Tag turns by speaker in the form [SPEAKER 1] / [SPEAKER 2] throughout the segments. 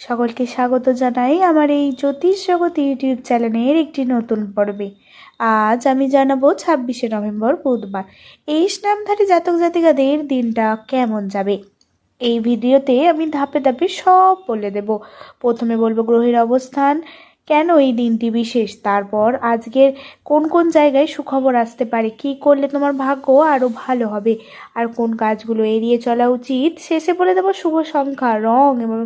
[SPEAKER 1] সকলকে স্বাগত জানাই আমার এই জ্যোতিষ জগৎ ইউটিউব চ্যানেলের একটি নতুন পর্বে। আজ আমি জানাব ছাব্বিশে নভেম্বর বুধবার। এই স্নামধারী জাতক জাতিকাদের দিনটা কেমন যাবে? এই ভিডিওতে আমি ধাপে ধাপে সব বলে দেব। প্রথমে বলব গ্রহের অবস্থান, কেন এই দিনটি বিশেষ? তারপর আজকের কোন কোন জায়গায় সুখবর আসতে পারে? কি করলে তোমার ভাগ্য আরও ভালো হবে? আর কোন কাজগুলো এড়িয়ে চলা উচিত? শেষে বলে দেবো শুভ সংখ্যা, রং এবং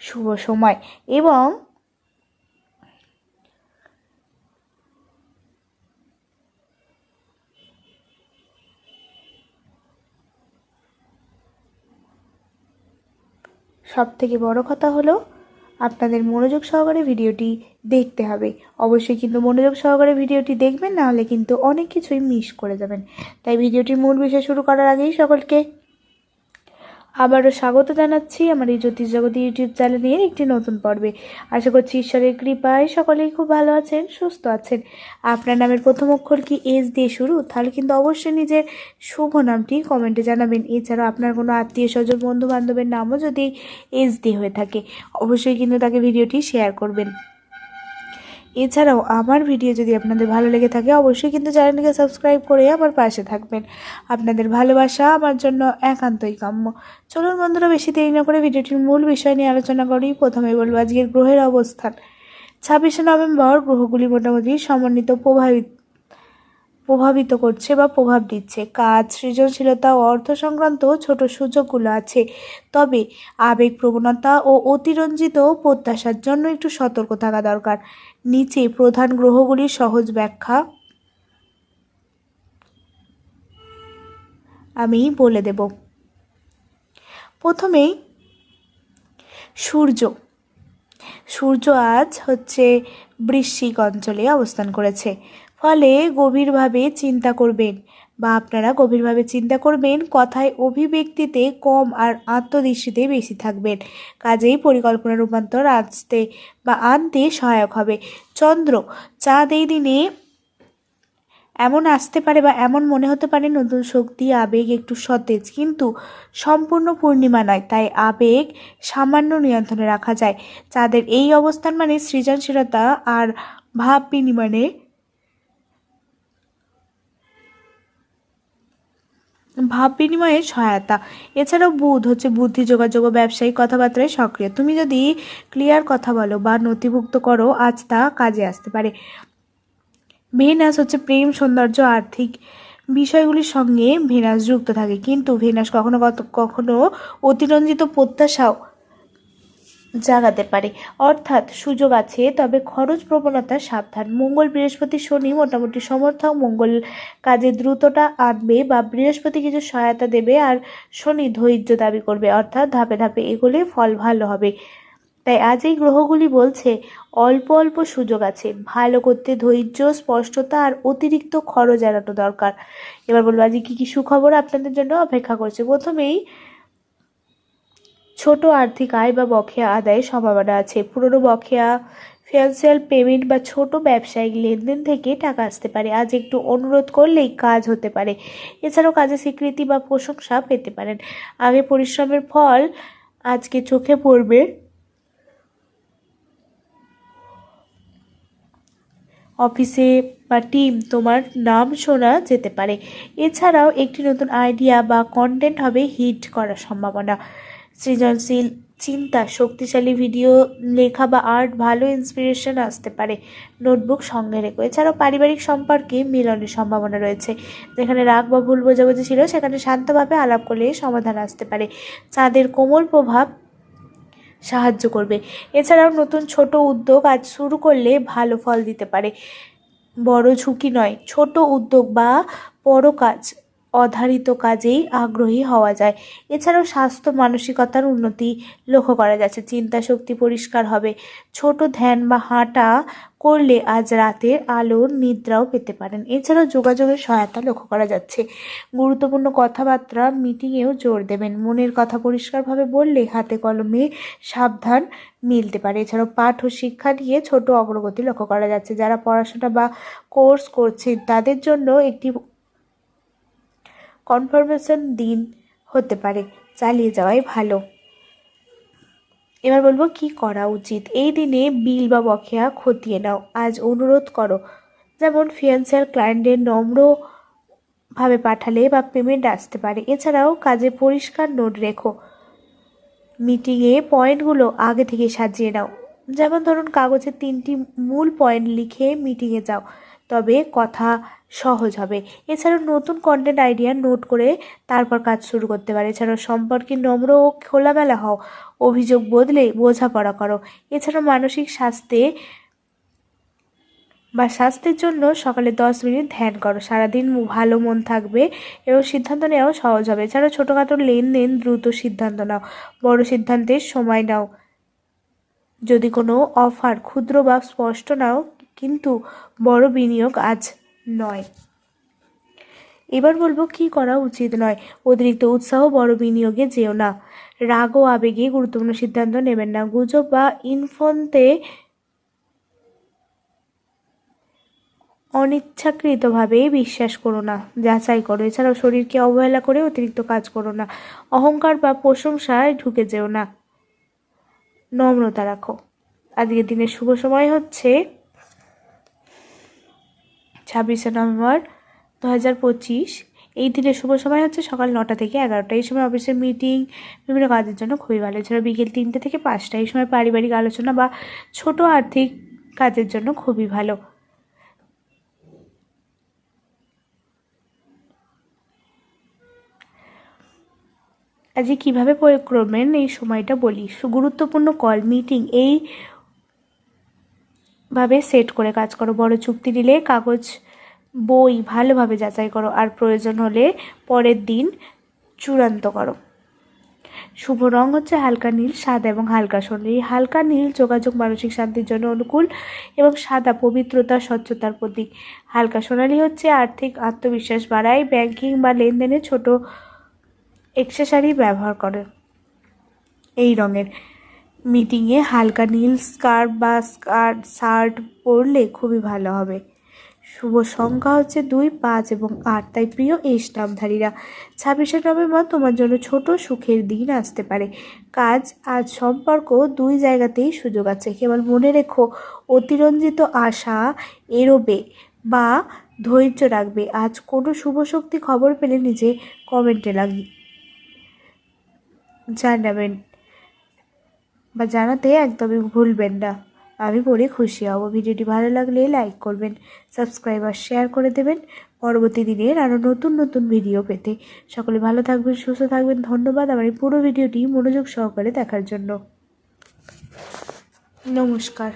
[SPEAKER 1] শুভ সময়। এবং সব থেকে বড় কথা হলো, আপনাদের মনোযোগ সহকারে ভিডিওটি দেখতে হবে। অবশ্যই কিন্তু মনোযোগ সহকারে ভিডিওটি দেখবেন, না হলে কিন্তু অনেক কিছুই মিস করে যাবেন। তাই ভিডিওটির মূল বিষয় শুরু করার আগেই সকলকে আবারও স্বাগত জানাচ্ছি আমার এই জ্যোতিষ জগতী ইউটিউব চ্যানেলের একটি নতুন পর্বে। আশা করছি ঈশ্বরের কৃপায় সকলেই খুব ভালো আছেন, সুস্থ আছেন। আপনার নামের প্রথম অক্ষর কি এস দিয়ে শুরু? তাহলে কিন্তু অবশ্যই নিজের শুভ নামটি কমেন্টে জানাবেন। এছাড়াও আপনার কোনো আত্মীয় স্বজন বন্ধু বান্ধবের নামও যদি এস দিয়ে হয়ে থাকে, অবশ্যই কিন্তু তাকে ভিডিওটি শেয়ার করবেন। এছাড়াও আমার ভিডিও যদি আপনাদের ভালো লেগে থাকে, অবশ্যই কিন্তু চ্যানেলটিকে সাবস্ক্রাইব করে আমার পাশে থাকবেন। আপনাদের ভালোবাসা আমার জন্য একান্তই কাম্য। চলুন বন্ধুরা, বেশি দেরি না করে ভিডিওটির মূল বিষয় নিয়ে আলোচনা করি। প্রথমে বলব আজকের গ্রহের অবস্থান। ছাব্বিশে নভেম্বর গ্রহগুলি মোটামুটি সমন্বিত, প্রভাবিত। প্রভাবিত করছে বা প্রভাব দিচ্ছে। কাজ, সৃজনশীলতা ও অর্থ সংক্রান্ত ছোট সুযোগগুলো আছে। তবে আবেগ প্রবণতা ও অতিরঞ্জিত প্রত্যাশার জন্য একটু সতর্ক থাকা দরকার। নিচে প্রধান গ্রহগুলির সহজ ব্যাখ্যা। আমি বলে দেব। প্রথমেই সূর্য। সূর্য আজ হচ্ছে বৃশ্চিক অঞ্চলে অবস্থান করেছে। ফলে গভীরভাবে চিন্তা করবেন বা আপনারা গভীরভাবে চিন্তা করবেন, কথায় অভিব্যক্তিতে কম আর আত্মদৃষ্টিতে বেশি থাকবেন। কাজেই পরিকল্পনা রূপান্তর আসতে বা আনতে সহায়ক হবে। চন্দ্র, চাঁদ এই দিনে এমন আসতে পারে বা এমন মনে হতে পারে নতুন শক্তি, আবেগ একটু সতেজ কিন্তু সম্পূর্ণ পূর্ণিমা নয়, তাই আবেগ সামান্য নিয়ন্ত্রণে রাখা যায়। চাঁদের এই অবস্থান মানে সৃজনশীলতা আর ভাব বিনিময়ে ভাব বিনিময়ের সহায়তা। এছাড়াও বুধ হচ্ছে বুদ্ধি যোগাযোগ ও ব্যবসায়িক কথাবার্তায় সক্রিয়। তুমি যদি ক্লিয়ার কথা বলো বা নথিভুক্ত করো, আজ তা কাজে আসতে পারে। ভেনাস হচ্ছে প্রেম, সৌন্দর্য, আর্থিক বিষয়গুলির সঙ্গে ভেনাস যুক্ত থাকে। কিন্তু ভেনাস কখনো কখনো অতিরঞ্জিত প্রত্যাশাও জাগাতে পারে। অর্থাৎ সুযোগ আছে, তবে খরচ প্রবণতা সাবধান। মঙ্গল বৃহস্পতি শনি মোটামুটি সমর্থক মঙ্গল কাজে দ্রুততা আনবে বা বৃহস্পতি কিছু সহায়তা দেবে আর শনি ধৈর্য দাবি করবে। অর্থাৎ ধাপে ধাপে এগোলে ফল ভালো হবে। তাই আজ এই গ্রহগুলি বলছে, অল্প অল্প সুযোগ আছে। ভালো করতে ধৈর্য, স্পষ্টতা আর অতিরিক্ত খরচ এড়ানো দরকার। এবার বলব আজকে কী কী সুখবর আপনাদের জন্য অপেক্ষা করছে? প্রথমেই ছোট আর্থিক আয় বা বকেয়া আদায়ের সম্ভাবনা আছে। পুরনো বকেয়া ফিনান্সিয়াল পেমেন্ট বা ছোট ব্যবসায়িক লেনদেন থেকে টাকা আসতে পারে। আজ একটু অনুরোধ করলেই কাজ হতে পারে। এছাড়াও কাজে স্বীকৃতি বা প্রশংসা পেতে পারেন। আগে পরিশ্রমের ফল আজকে চোখে পড়বে। অফিসে বা টিম তোমার নাম শোনা যেতে পারে। এছাড়াও একটি নতুন আইডিয়া বা কন্টেন্ট হবে হিট করার সম্ভাবনা। সৃজনশীল, চিন্তা, শক্তিশালী ভিডিও, লেখা বা আর্ট ভালো ইন্সপিরেশন আসতে পারে। নোটবুক সঙ্গে রেখো। এছাড়াও পারিবারিক সম্পর্কে মিলনের সম্ভাবনা রয়েছে। যেখানে রাগ বা ভুল বোঝাবুঝি ছিল, সেখানে শান্তভাবে আলাপ করলে সমাধান আসতে পারে। চাঁদের কোমল প্রভাব সাহায্য করবে। এছাড়াও নতুন ছোট উদ্যোগ আজ শুরু করলে ভালো ফল দিতে পারে। বড় ঝুঁকি নয়, ছোট উদ্যোগ বা বড় কাজ। অধারিত কাজেই আগ্রহী হওয়া যায়। এছাড়াও স্বাস্থ্য, মানসিকতার উন্নতি লক্ষ্য করা যাচ্ছে। চিন্তা শক্তি পরিষ্কার হবে। ছোট ধ্যান বা হাঁটা করলে আজ রাতের আলোর নিদ্রাও পেতে পারেন। এছাড়াও যোগাযোগের সহায়তা লক্ষ্য করা যাচ্ছে। গুরুত্বপূর্ণ কথাবার্তা মিটিংয়েও জোর দেবেন। মনের কথা পরিষ্কারভাবে বললে হাতে কলমে সাবধান মিলতে পারে। এছাড়াও পাঠ ও শিক্ষা নিয়ে ছোট অগ্রগতি লক্ষ্য করা যাচ্ছে। যারা পড়াশোনা বা কোর্স করছেন, তাদের জন্য একটি কনফার্মেশন দিন হতে পারে, চালিয়ে যাওয়াই ভালো। এবার বলব কি করা উচিত? এই দিনে বিল বা বকেয়া খতিয়ে নাও। আজ অনুরোধ করো, যেমন ফিয়ান্সার ক্লায়েন্টের নম্র ভাবে পাঠালে বা পেমেন্ট আসতে পারে। এছাড়াও কাজে পরিষ্কার নোট রেখো। মিটিংয়ে পয়েন্টগুলো আগে থেকে সাজিয়ে নাও। যেমন ধরুন, কাগজে তিনটি মূল পয়েন্ট লিখে মিটিংয়ে যাও। তবে কথা সহজ হবে। এছাড়াও নতুন কন্টেন্ট আইডিয়া নোট করে তারপর কাজ শুরু করতে পারে। এছাড়াও সম্পর্কে নম্র ও খোলামেলা হও। অভিযোগ বদলে বোঝাপড়া করো। এছাড়াও মানসিক স্বাস্থ্যে বা স্বাস্থ্যের জন্য সকালে দশ মিনিট ধ্যান করো। সারাদিন ভালো মন থাকবে এবং সিদ্ধান্ত নেওয়াও সহজ হবে। এছাড়াও ছোটোখাটো লেনদেন দ্রুত সিদ্ধান্ত নাও। বড় সিদ্ধান্তের সময় নাও। যদি কোনো অফার ক্ষুদ্র বা স্পষ্ট নাও, কিন্তু বড় বিনিয়োগ আজ নয়। এবার বলব কি করা উচিত নয়। অতিরিক্ত উৎসাহ বড় বিনিয়োগে যেও না। রাগ ও আবেগে গুরুত্বপূর্ণ সিদ্ধান্ত নেবেন না। গুজব বা ইনফোনতে অনিচ্ছাকৃতভাবে বিশ্বাস করো না। যাচাই করো। এছাড়াও শরীরকে অবহেলা করে অতিরিক্ত কাজ করো না। অহংকার বা প্রশংসায় ঢুকে যেও না। নম্রতা রাখো। আজকের দিনের শুভ সময় হচ্ছে ছাব্বিশে নভেম্বর দু হাজার পঁচিশ। এই দিনের শুভ সময় হচ্ছে সকাল নটা থেকে এগারোটা। এই সময় অফিসের মিটিং বিভিন্ন কাজের জন্য খুবই ভালো। এছাড়া বিকেল তিনটে থেকে পাঁচটা। এই সময় পারিবারিক আলোচনা বা ছোট আর্থিক কাজের জন্য খুবই ভালো। আজকে কীভাবে প্রয়োগ করবেন এই সময়টা বলি? গুরুত্বপূর্ণ কল মিটিং এই ভাবে সেট করে কাজ করো। বড় চুক্তি নিলে কাগজ, বই ভালোভাবে যাচাই করো। আর প্রয়োজন হলে পরের দিন চূড়ান্ত করো। শুভ রং হচ্ছে হালকা নীল সাদা এবং হালকা সোনালি এই হালকা নীল যোগাযোগ মানসিক শান্তির জন্য অনুকূল এবং সাদা পবিত্রতা, স্বচ্ছতার প্রতীক। হালকা সোনালি হচ্ছে আর্থিক আত্মবিশ্বাস বাড়ায়। ব্যাংকিং বা লেনদেনে ছোট এক্সেসারি ব্যবহার করে। এই রঙের মিটিংয়ে হালকা নীল স্কার্ফ বা স্কার্ট, শার্ট পরলে খুবই ভালো হবে। শুভ সংখ্যা হচ্ছে দুই, পাঁচ এবং আট। তাই প্রিয় এই স্টাম্পধারীরা ছাব্বিশে নভেম্বর তোমার জন্য ছোট সুখের দিন আসতে পারে। কাজ, আজ সম্পর্ক দুই জায়গাতেই সুযোগ আছে। কেবল মনে রেখো, অতিরঞ্জিত আশা এড়োবে বা ধৈর্য রাখবে। আজ কোনো শুভ শক্তি খবর পেলে নিজে কমেন্টে লাগি জানাবেন। বা জানাতে একদমই ভুলবেন না। আমি পড়ে খুশি হব। ভিডিওটি ভালো লাগলে লাইক করবেন সাবস্ক্রাইব আর শেয়ার করে দেবেন। পরবর্তী দিনের আরও নতুন নতুন ভিডিও পেতে। সকলে ভালো থাকবেন, সুস্থ থাকবেন। ধন্যবাদ আমার এই পুরো ভিডিওটি মনোযোগ সহকারে দেখার জন্য। নমস্কার।